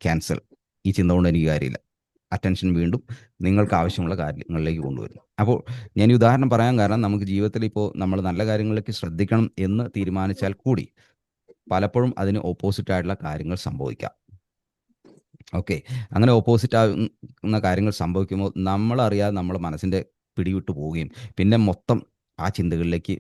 ക്യാൻസൽ ഈ ചിന്ത കൊണ്ട് എനിക്ക് കാര്യമില്ല. അറ്റൻഷൻ വീണ്ടും നിങ്ങൾക്ക് ആവശ്യമുള്ള കാര്യങ്ങളിലേക്ക് കൊണ്ടുവരുന്നു. അപ്പോൾ ഞാൻ ഈ ഉദാഹരണം പറയാൻ കാരണം നമുക്ക് ജീവിതത്തിൽ ഇപ്പോൾ നമ്മൾ നല്ല കാര്യങ്ങളിലേക്ക് ശ്രദ്ധിക്കണം എന്ന് തീരുമാനിച്ചാൽ കൂടി പലപ്പോഴും അതിന് ഓപ്പോസിറ്റ് ആയിട്ടുള്ള കാര്യങ്ങൾ സംഭവിക്കാം. ഓക്കെ അങ്ങനെ ഓപ്പോസിറ്റ് ആകുന്ന കാര്യങ്ങൾ സംഭവിക്കുമ്പോൾ നമ്മളറിയാതെ നമ്മുടെ മനസ്സിന്റെ പിടിവിട്ട് പോവുകയും പിന്നെ മൊത്തം ആ ചിന്തകളിലേക്ക്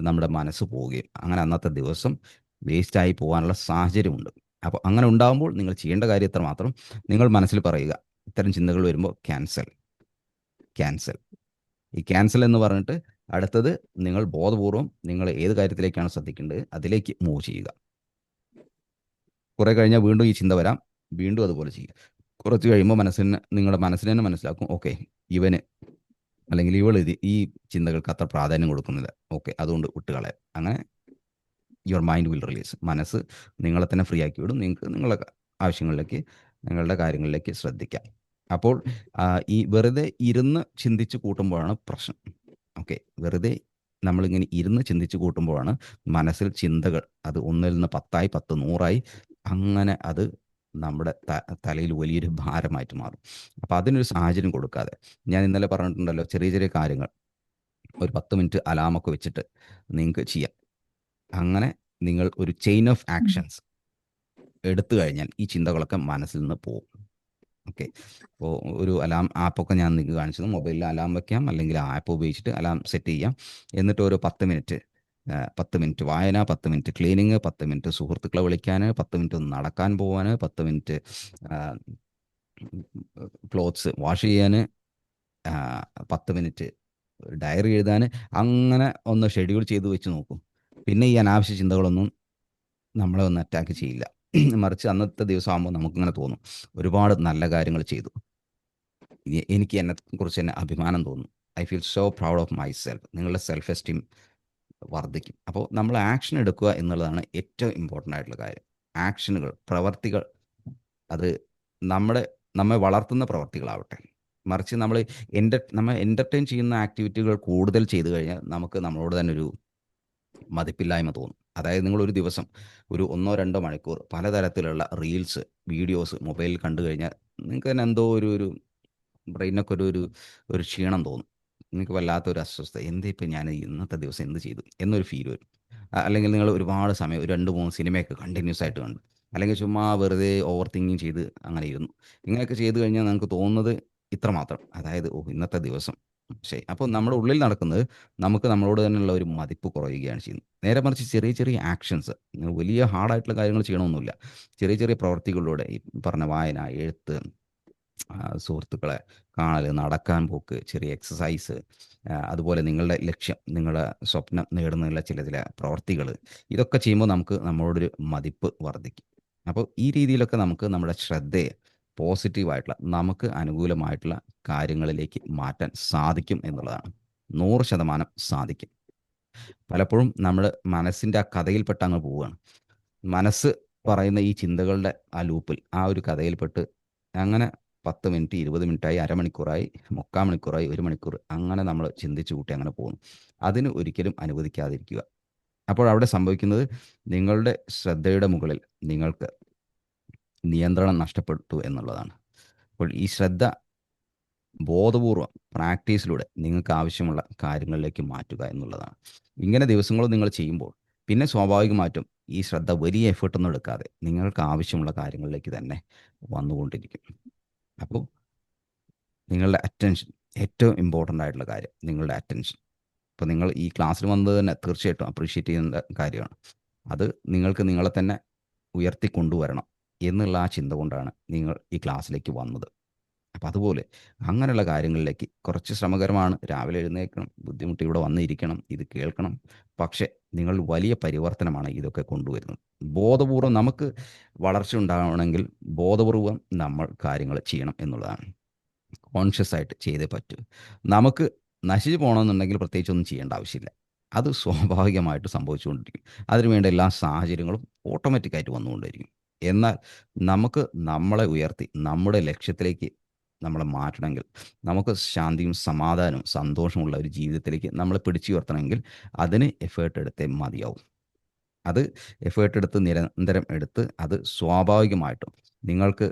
നമ്മുടെ മനസ്സ് പോവുകയും. അങ്ങനെ അന്നത്തെ ദിവസം വേസ്റ്റായി പോകാനുള്ള സാഹചര്യമുണ്ട്. അപ്പോൾ അങ്ങനെ ഉണ്ടാകുമ്പോൾ നിങ്ങൾ ചെയ്യേണ്ട കാര്യം എത്ര മാത്രം നിങ്ങൾ മനസ്സിൽ പറയുക. ഇത്തരം ചിന്തകൾ വരുമ്പോൾ ക്യാൻസൽ ക്യാൻസൽ ഈ ക്യാൻസൽ എന്ന് പറഞ്ഞിട്ട് അടുത്തത് നിങ്ങൾ ബോധപൂർവം നിങ്ങൾ ഏത് കാര്യത്തിലേക്കാണ് ശ്രദ്ധിക്കേണ്ടത് അതിലേക്ക് മൂവ് ചെയ്യുക. കുറെ കഴിഞ്ഞാൽ വീണ്ടും ഈ ചിന്ത വരാം. വീണ്ടും അതുപോലെ ചെയ്യുക. കുറച്ച് കഴിയുമ്പോൾ മനസ്സിന് നിങ്ങളുടെ മനസ്സിന് തന്നെ മനസ്സിലാക്കും. ഓക്കെ ഇവന് അല്ലെങ്കിൽ ഇവൾ ഇത് ഈ ചിന്തകൾക്ക് അത്ര പ്രാധാന്യം കൊടുക്കുന്നില്ല. ഓക്കെ അതുകൊണ്ട് വിട്ടുകളെ അങ്ങനെ യുവർ മൈൻഡ് വിൽ റിലീസ് മനസ്സ് നിങ്ങളെ തന്നെ ഫ്രീ ആക്കി വിടും. നിങ്ങൾക്ക് നിങ്ങളുടെ ആവശ്യങ്ങളിലേക്ക് നിങ്ങളുടെ കാര്യങ്ങളിലേക്ക് ശ്രദ്ധിക്കാം. അപ്പോൾ ഈ വെറുതെ ഇരുന്ന് ചിന്തിച്ച് കൂട്ടുമ്പോഴാണ് പ്രശ്നം. ഓക്കെ. വെറുതെ നമ്മളിങ്ങനെ ഇരുന്ന് ചിന്തിച്ച് കൂട്ടുമ്പോഴാണ് മനസ്സിൽ ചിന്തകൾ. അത് ഒന്നിൽ നിന്ന് പത്തായി പത്ത് നൂറായി അങ്ങനെ അത് നമ്മുടെ തലയിൽ വലിയൊരു ഭാരമായിട്ട് മാറും. അപ്പോൾ അതിനൊരു സാഹചര്യം കൊടുക്കാതെ. ഞാൻ ഇന്നലെ പറഞ്ഞിട്ടുണ്ടല്ലോ ചെറിയ ചെറിയ കാര്യങ്ങൾ. ഒരു പത്ത് മിനിറ്റ് അലാമൊക്കെ വെച്ചിട്ട് നിങ്ങൾക്ക് ചെയ്യാം. അങ്ങനെ നിങ്ങൾ ഒരു ചെയിൻ ഓഫ് ആക്ഷൻസ് എടുത്തു കഴിഞ്ഞാൽ ഈ ചിന്തകളൊക്കെ മനസ്സിൽ നിന്ന് പോകും. ഓക്കെ. അപ്പോൾ ഒരു അലാം ആപ്പൊക്കെ ഞാൻ നിങ്ങൾക്ക് കാണിച്ചത് മൊബൈലിൽ അലാം വയ്ക്കാം അല്ലെങ്കിൽ ആപ്പ് ഉപയോഗിച്ചിട്ട് അലാം സെറ്റ് ചെയ്യാം. എന്നിട്ട് ഒരു പത്ത് മിനിറ്റ് പത്ത് മിനിറ്റ് വായന പത്ത് മിനിറ്റ് ക്ലീനിങ് പത്ത് മിനിറ്റ് സുഹൃത്തുക്കളെ വിളിക്കാൻ പത്ത് മിനിറ്റ് ഒന്ന് നടക്കാൻ പോകാൻ പത്ത് മിനിറ്റ് ക്ലോത്ത്സ് വാഷ് ചെയ്യാൻ പത്ത് മിനിറ്റ് ഡയറി എഴുതാൻ അങ്ങനെ ഒന്ന് ഷെഡ്യൂൾ ചെയ്ത് വെച്ച് നോക്കും. പിന്നെ ഈ അനാവശ്യ ചിന്തകളൊന്നും നമ്മളെ ഒന്ന് അറ്റാക്ക് ചെയ്യില്ല. മറിച്ച് അന്നത്തെ ദിവസം ആകുമ്പോൾ നമുക്കിങ്ങനെ തോന്നും. ഒരുപാട് നല്ല കാര്യങ്ങൾ ചെയ്തു. എനിക്ക് എന്നെ കുറിച്ച് തന്നെ അഭിമാനം തോന്നും I feel so proud of myself നിങ്ങളുടെ സെൽഫ് എസ്റ്റീം വർദ്ധിക്കും. അപ്പോൾ നമ്മൾ ആക്ഷൻ എടുക്കുക എന്നുള്ളതാണ് ഏറ്റവും ഇമ്പോർട്ടന്റ് ആയിട്ടുള്ള കാര്യം. ആക്ഷനുകൾ പ്രവർത്തികൾ അത് നമ്മുടെ നമ്മെ വളർത്തുന്ന പ്രവർത്തികളാവട്ടെ. മറിച്ച് നമ്മൾ എന്റർ നമ്മൾ എന്റർടൈൻ ചെയ്യുന്ന ആക്ടിവിറ്റികൾ കൂടുതൽ ചെയ്തു കഴിഞ്ഞാൽ നമുക്ക് നമ്മളോട് തന്നെ ഒരു മതിപ്പില്ലായ്മ തോന്നും. അതായത് നിങ്ങൾ ഒരു ദിവസം ഒരു ഒന്നോ രണ്ടോ മണിക്കൂർ പലതരത്തിലുള്ള റീൽസ് വീഡിയോസ് മൊബൈലിൽ കണ്ടു കഴിഞ്ഞാൽ നിങ്ങൾക്ക് തന്നെ എന്തോ ഒരു ഒരു ബ്രെയിനൊക്കെ ഒരു ഒരു ഒരു ക്ഷീണം തോന്നും. നിങ്ങൾക്ക് വല്ലാത്തൊരു അസ്വസ്ഥത. എന്താ ഇപ്പം ഞാൻ ഇന്നത്തെ ദിവസം എന്ത് ചെയ്തു എന്നൊരു ഫീൽ വരും. അല്ലെങ്കിൽ നിങ്ങൾ ഒരുപാട് സമയം ഒരു രണ്ട് മൂന്ന് സിനിമയൊക്കെ കണ്ടിന്യൂസ് ആയിട്ട് കണ്ടു. അല്ലെങ്കിൽ ചുമ്മാ വെറുതെ ഓവർ തിങ്കിങ് ചെയ്ത് അങ്ങനെ ഇരുന്നു. ഇങ്ങനെയൊക്കെ ചെയ്ത് കഴിഞ്ഞാൽ നിങ്ങൾക്ക് തോന്നുന്നത് ഇത്രമാത്രം. അതായത് ഓ ഇന്നത്തെ ദിവസം ശരി. അപ്പോൾ നമ്മുടെ ഉള്ളിൽ നടക്കുന്നത് നമുക്ക് നമ്മളോട് തന്നെയുള്ള ഒരു മതിപ്പ് കുറയുകയാണ് ചെയ്യുന്നത്. നേരെ മറിച്ച് ചെറിയ ചെറിയ ആക്ഷൻസ് വലിയ ഹാർഡായിട്ടുള്ള കാര്യങ്ങൾ ചെയ്യണമെന്നില്ല ചെറിയ ചെറിയ പ്രവർത്തികളിലൂടെ ഈ പറഞ്ഞ വായന എഴുത്ത് സുഹൃത്തുക്കളെ കാണൽ നടക്കാൻ പോക്ക് ചെറിയ എക്സസൈസ് അതുപോലെ നിങ്ങളുടെ ലക്ഷ്യം നിങ്ങളുടെ സ്വപ്നം നേടുന്നതിനുള്ള ചില ചില പ്രവർത്തികൾ ഇതൊക്കെ ചെയ്യുമ്പോൾ നമുക്ക് നമ്മളോടൊരു മതിപ്പ് വർദ്ധിക്കും. അപ്പോൾ ഈ രീതിയിലൊക്കെ നമുക്ക് നമ്മുടെ ശ്രദ്ധയെ പോസിറ്റീവായിട്ടുള്ള നമുക്ക് അനുകൂലമായിട്ടുള്ള കാര്യങ്ങളിലേക്ക് മാറ്റാൻ സാധിക്കും എന്നുള്ളതാണ്. നൂറ് ശതമാനം സാധിക്കും. പലപ്പോഴും നമ്മൾ മനസ്സിന്റെ ആ കഥയിൽപ്പെട്ട് അങ്ങ് പോവുകയാണ്. മനസ്സ് പറയുന്ന ഈ ചിന്തകളുടെ ആ ലൂപ്പിൽ ആ ഒരു കഥയിൽപ്പെട്ട് അങ്ങനെ പത്ത് മിനിറ്റ് ഇരുപത് മിനിറ്റായി അരമണിക്കൂറായി മുക്കാൽ മണിക്കൂറായി ഒരു മണിക്കൂർ അങ്ങനെ നമ്മൾ ചിന്തിച്ചു കൂട്ടി അങ്ങനെ പോകുന്നു. അതിന് ഒരിക്കലും അനുവദിക്കാതിരിക്കുക. അപ്പോൾ അവിടെ സംഭവിക്കുന്നത് നിങ്ങളുടെ ശ്രദ്ധയുടെ മുകളിൽ നിങ്ങൾക്ക് നിയന്ത്രണം നഷ്ടപ്പെട്ടു എന്നുള്ളതാണ്. അപ്പോൾ ഈ ശ്രദ്ധ ബോധപൂർവം പ്രാക്ടീസിലൂടെ നിങ്ങൾക്ക് ആവശ്യമുള്ള കാര്യങ്ങളിലേക്ക് മാറ്റുക എന്നുള്ളതാണ്. ഇങ്ങനെ ദിവസങ്ങളും നിങ്ങൾ ചെയ്യുമ്പോൾ പിന്നെ സ്വാഭാവികമായിട്ടും ഈ ശ്രദ്ധ വലിയ എഫേർട്ടൊന്നും എടുക്കാതെ നിങ്ങൾക്ക് ആവശ്യമുള്ള കാര്യങ്ങളിലേക്ക് തന്നെ വന്നുകൊണ്ടിരിക്കും. അപ്പോൾ നിങ്ങളുടെ അറ്റൻഷൻ ഏറ്റവും ഇമ്പോർട്ടന്റ് ആയിട്ടുള്ള കാര്യം നിങ്ങളുടെ അറ്റൻഷൻ. ഇപ്പോൾ നിങ്ങൾ ഈ ക്ലാസ്സിൽ വന്നത് തന്നെ തീർച്ചയായിട്ടും അപ്രീഷിയേറ്റ് ചെയ്യുന്ന കാര്യമാണ്. അത് നിങ്ങൾക്ക് നിങ്ങളെ തന്നെ ഉയർത്തി കൊണ്ടുവരണം എന്നുള്ള ആ ചിന്ത കൊണ്ടാണ് നിങ്ങൾ ഈ ക്ലാസ്സിലേക്ക് വന്നത്. അപ്പം അതുപോലെ അങ്ങനെയുള്ള കാര്യങ്ങളിലേക്ക് കുറച്ച് ശ്രമകരമാണ്. രാവിലെ എഴുന്നേൽക്കണം ബുദ്ധിമുട്ട് ഇവിടെ വന്നിരിക്കണം ഇത് കേൾക്കണം. പക്ഷേ നിങ്ങൾ വലിയ പരിവർത്തനമാണ് ഇതൊക്കെ കൊണ്ടുവരുന്നത്. ബോധപൂർവം നമുക്ക് വളർച്ച ഉണ്ടാവണമെങ്കിൽ ബോധപൂർവം നമ്മൾ കാര്യങ്ങൾ ചെയ്യണം എന്നുള്ളതാണ്. കോൺഷ്യസ് ആയിട്ട് ചെയ്തേ പറ്റൂ. നമുക്ക് നശിച്ചു പോകണമെന്നുണ്ടെങ്കിൽ പ്രത്യേകിച്ച് ഒന്നും ചെയ്യേണ്ട ആവശ്യമില്ല. അത് സ്വാഭാവികമായിട്ട് സംഭവിച്ചുകൊണ്ടിരിക്കും. അതിനുവേണ്ട എല്ലാ സാഹചര്യങ്ങളും ഓട്ടോമാറ്റിക്കായിട്ട് വന്നുകൊണ്ടിരിക്കും എന്നാൽ നമുക്ക് നമ്മളെ ഉയർത്തി നമ്മുടെ ലക്ഷ്യത്തിലേക്ക് നമ്മളെ മാറ്റണമെങ്കിൽ നമുക്ക് ശാന്തിയും സമാധാനവും സന്തോഷമുള്ള ഒരു ജീവിതത്തിലേക്ക് നമ്മളെ പിടിച്ചു ഉയർത്തണമെങ്കിൽ അതിന് എഫേർട്ട് എടുത്തേ മതിയാവും. അത് എഫേർട്ട് എടുത്ത് നിരന്തരം എടുത്ത് അത് സ്വാഭാവികമായിട്ടും നിങ്ങൾക്ക്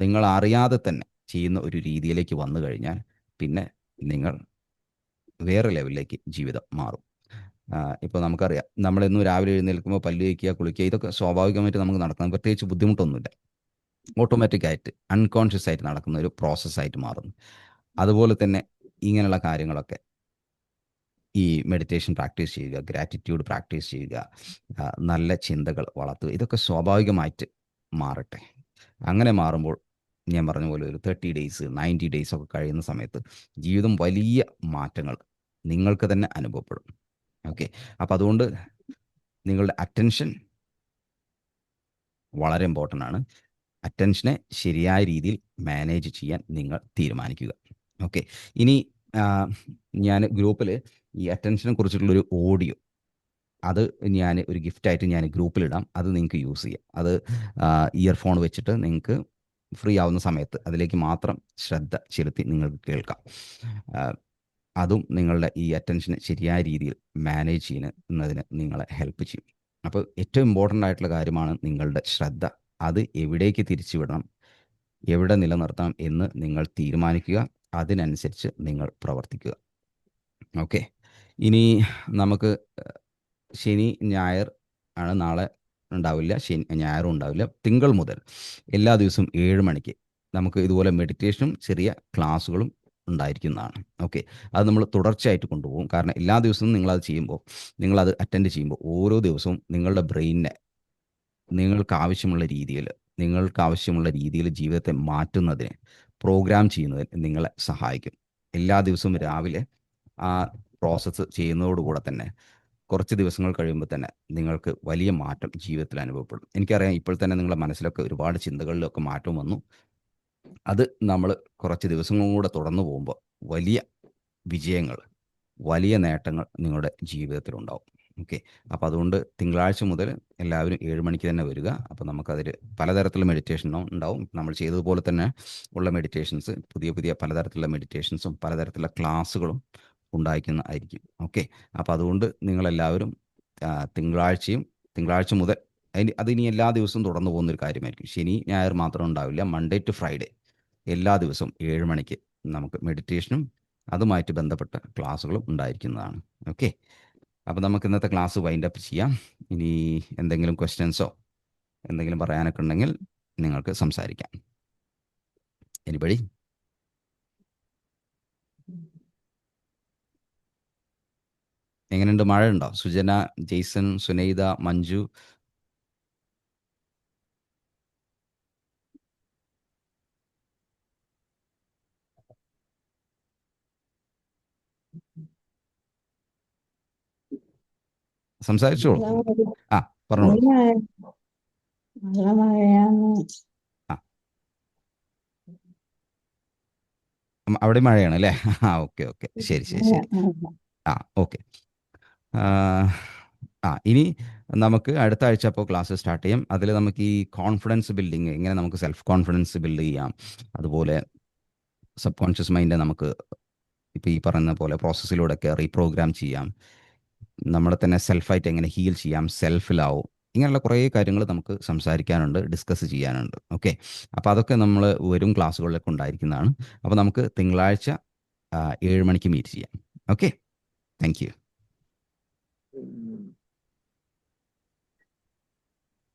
നിങ്ങൾ അറിയാതെ തന്നെ ചെയ്യുന്ന ഒരു രീതിയിലേക്ക് വന്നു കഴിഞ്ഞാൽ പിന്നെ നിങ്ങൾ വേറെ ലെവലിലേക്ക് ജീവിതം മാറും. ഇപ്പോൾ നമുക്കറിയാം. നമ്മളെന്നും രാവിലെ എഴുന്നേൽക്കുമ്പോൾ പല്ല് വയ്ക്കുക കുളിക്കുക ഇതൊക്കെ സ്വാഭാവികമായിട്ട് നമുക്ക് നടക്കണം. പ്രത്യേകിച്ച് ബുദ്ധിമുട്ടൊന്നുമില്ല. ഓട്ടോമാറ്റിക് ആയിട്ട് അൺകോൺഷ്യസ് ആയിട്ട് നടക്കുന്ന ഒരു പ്രോസസ്സായിട്ട് മാറുന്നു. അതുപോലെ തന്നെ ഇങ്ങനെയുള്ള കാര്യങ്ങളൊക്കെ ഈ മെഡിറ്റേഷൻ പ്രാക്ടീസ് ചെയ്യുക ഗ്രാറ്റിറ്റ്യൂഡ് പ്രാക്ടീസ് ചെയ്യുക നല്ല ചിന്തകൾ വളർത്തുക ഇതൊക്കെ സ്വാഭാവികമായിട്ട് മാറട്ടെ. അങ്ങനെ മാറുമ്പോൾ ഞാൻ പറഞ്ഞ പോലെ ഒരു തേർട്ടി ഡേയ്സ് നയന്റി ഡേയ്സ് ഒക്കെ കഴിയുന്ന സമയത്ത് ജീവിതം വലിയ മാറ്റങ്ങൾ നിങ്ങൾക്ക് തന്നെ അനുഭവപ്പെടും. ഓക്കെ. അപ്പം അതുകൊണ്ട് നിങ്ങളുടെ അറ്റൻഷൻ വളരെ ഇമ്പോർട്ടന്റ് ആണ്. അറ്റൻഷനെ ശരിയായ രീതിയിൽ മാനേജ് ചെയ്യാൻ നിങ്ങൾ തീരുമാനിക്കുക. ഓക്കെ. ഇനി ഞാൻ ഗ്രൂപ്പിൽ ഈ അറ്റൻഷനെ കുറിച്ചിട്ടുള്ളൊരു ഓഡിയോ അത് ഞാൻ ഒരു ഗിഫ്റ്റായിട്ട് ഞാൻ ഗ്രൂപ്പിലിടാം അത് നിങ്ങൾക്ക് യൂസ് ചെയ്യാം. അത് ഇയർഫോൺ വെച്ചിട്ട് നിങ്ങൾക്ക് ഫ്രീ ആവുന്ന സമയത്ത് അതിലേക്ക് മാത്രം ശ്രദ്ധ ചെലുത്തി നിങ്ങൾക്ക് കേൾക്കാം. അതും നിങ്ങളുടെ ഈ അറ്റൻഷനെ ശരിയായ രീതിയിൽ മാനേജ് ചെയ്യുന്നതിന് നിങ്ങളെ ഹെൽപ്പ് ചെയ്യും. അപ്പോൾ ഏറ്റവും ഇമ്പോർട്ടന്റ് ആയിട്ടുള്ള കാര്യമാണ് നിങ്ങളുടെ ശ്രദ്ധ. അത് എവിടേക്ക് തിരിച്ചുവിടണം എവിടെ നിലനിർത്തണം എന്ന് നിങ്ങൾ തീരുമാനിക്കുക. അതിനനുസരിച്ച് നിങ്ങൾ പ്രവർത്തിക്കുക. ഓക്കെ ഇനി നമുക്ക് ശനി ഞായർ ആണ് നാളെ ഉണ്ടാവില്ല. ശനി ഞായറും ഉണ്ടാവില്ല. തിങ്കൾ മുതൽ എല്ലാ ദിവസവും ഏഴ് മണിക്ക് നമുക്ക് ഇതുപോലെ മെഡിറ്റേഷനും ചെറിയ ക്ലാസ്സുകളും ഉണ്ടായിരിക്കുന്നതാണ്. ഓക്കെ. അത് നമ്മൾ തുടർച്ചയായിട്ട് കൊണ്ടുപോകും. കാരണം എല്ലാ ദിവസവും നിങ്ങളത് ചെയ്യുമ്പോൾ നിങ്ങളത് അറ്റൻഡ് ചെയ്യുമ്പോൾ ഓരോ ദിവസവും നിങ്ങളുടെ ബ്രെയിനിനെ നിങ്ങൾക്ക് ആവശ്യമുള്ള രീതിയിൽ നിങ്ങൾക്ക് ആവശ്യമുള്ള രീതിയിൽ ജീവിതത്തെ മാറ്റുന്നതിന് പ്രോഗ്രാം ചെയ്യുന്നതിന് നിങ്ങളെ സഹായിക്കും. എല്ലാ ദിവസവും രാവിലെ ആ പ്രോസസ്സ് ചെയ്യുന്നതോടുകൂടെ തന്നെ കുറച്ച് ദിവസങ്ങൾ കഴിയുമ്പോൾ തന്നെ നിങ്ങൾക്ക് വലിയ മാറ്റം ജീവിതത്തിൽ അനുഭവപ്പെടും. എനിക്കറിയാം ഇപ്പോൾ തന്നെ നിങ്ങളുടെ മനസ്സിലൊക്കെ ഒരുപാട് ചിന്തകളിലൊക്കെ മാറ്റം വന്നു. അത് നമ്മൾ കുറച്ച് ദിവസങ്ങളും കൂടെ തുടർന്നു പോകുമ്പോൾ വലിയ വിജയങ്ങൾ വലിയ നേട്ടങ്ങൾ നിങ്ങളുടെ ജീവിതത്തിലുണ്ടാവും. ഓക്കെ. അപ്പോൾ അതുകൊണ്ട് തിങ്കളാഴ്ച മുതൽ എല്ലാവരും ഏഴ് മണിക്ക് തന്നെ വരിക. അപ്പോൾ നമുക്കതിൽ പലതരത്തിലുള്ള മെഡിറ്റേഷനും ഉണ്ടാവും. നമ്മൾ ചെയ്തതുപോലെ തന്നെ ഉള്ള മെഡിറ്റേഷൻസ് പുതിയ പുതിയ പലതരത്തിലുള്ള മെഡിറ്റേഷൻസും പലതരത്തിലുള്ള ക്ലാസ്സുകളും ഉണ്ടായിരിക്കുന്നതായിരിക്കും ഓക്കെ. അപ്പോൾ അതുകൊണ്ട് നിങ്ങളെല്ലാവരും തിങ്കളാഴ്ചയും തിങ്കളാഴ്ച മുതൽ അതിന് അതിനി എല്ലാ ദിവസവും തുടർന്ന് പോകുന്ന ഒരു കാര്യമായിരിക്കും. ശനി ഞായർ മാത്രം ഉണ്ടാവില്ല. മൺഡേ ടു ഫ്രൈഡേ എല്ലാ ദിവസവും ഏഴ് മണിക്ക് നമുക്ക് മെഡിറ്റേഷനും അതുമായിട്ട് ബന്ധപ്പെട്ട ക്ലാസ്സുകളും ഉണ്ടായിരിക്കുന്നതാണ്. ഓക്കെ അപ്പോൾ നമുക്ക് ഇന്നത്തെ ക്ലാസ് വൈൻഡ് അപ്പ് ചെയ്യാം. ഇനി എന്തെങ്കിലും ക്വസ്റ്റ്യൻസോ എന്തെങ്കിലും പറയാനൊക്കെ ഉണ്ടെങ്കിൽ നിങ്ങൾക്ക് സംസാരിക്കാം. എനിബടി എങ്ങനെയുണ്ട്? മഴ ഉണ്ടോ സുജന ജെയ്സൺ സുനൈദ മഞ്ജു സംസാരിച്ചോളൂ ആ പറഞ്ഞോളൂ. അവിടെ മഴയാണ് അല്ലേ? ആ ഓക്കെ ഓക്കെ. ശരി ശരി ശരി. ആ ഓക്കെ. ആ ഇനി നമുക്ക് അടുത്ത ആഴ്ച അപ്പോൾ ക്ലാസ് സ്റ്റാർട്ട് ചെയ്യാം. അതിൽ നമുക്ക് ഈ കോൺഫിഡൻസ് ബിൽഡിങ് എങ്ങനെ നമുക്ക് സെൽഫ് കോൺഫിഡൻസ് ബിൽഡ് ചെയ്യാം. അതുപോലെ സബ് കോൺഷ്യസ് മൈൻഡ് നമുക്ക് ഇപ്പോൾ ഈ പറയുന്ന പോലെ പ്രോസസ്സിലൂടെയൊക്കെ റീപ്രോഗ്രാം ചെയ്യാം. നമ്മളെ തന്നെ സെൽഫായിട്ട് എങ്ങനെ ഹീൽ ചെയ്യാം സെൽഫിലാവും ഇങ്ങനെയുള്ള കുറേ കാര്യങ്ങൾ നമുക്ക് സംസാരിക്കാനുണ്ട് ഡിസ്കസ് ചെയ്യാനുണ്ട്. ഓക്കെ അപ്പോൾ അതൊക്കെ നമ്മൾ വരും ക്ലാസ്സുകളിലൊക്കെ ഉണ്ടായിരിക്കുന്നതാണ്. അപ്പോൾ നമുക്ക് തിങ്കളാഴ്ച ഏഴ് മണിക്ക് മീറ്റ് ചെയ്യാം. Okay thank you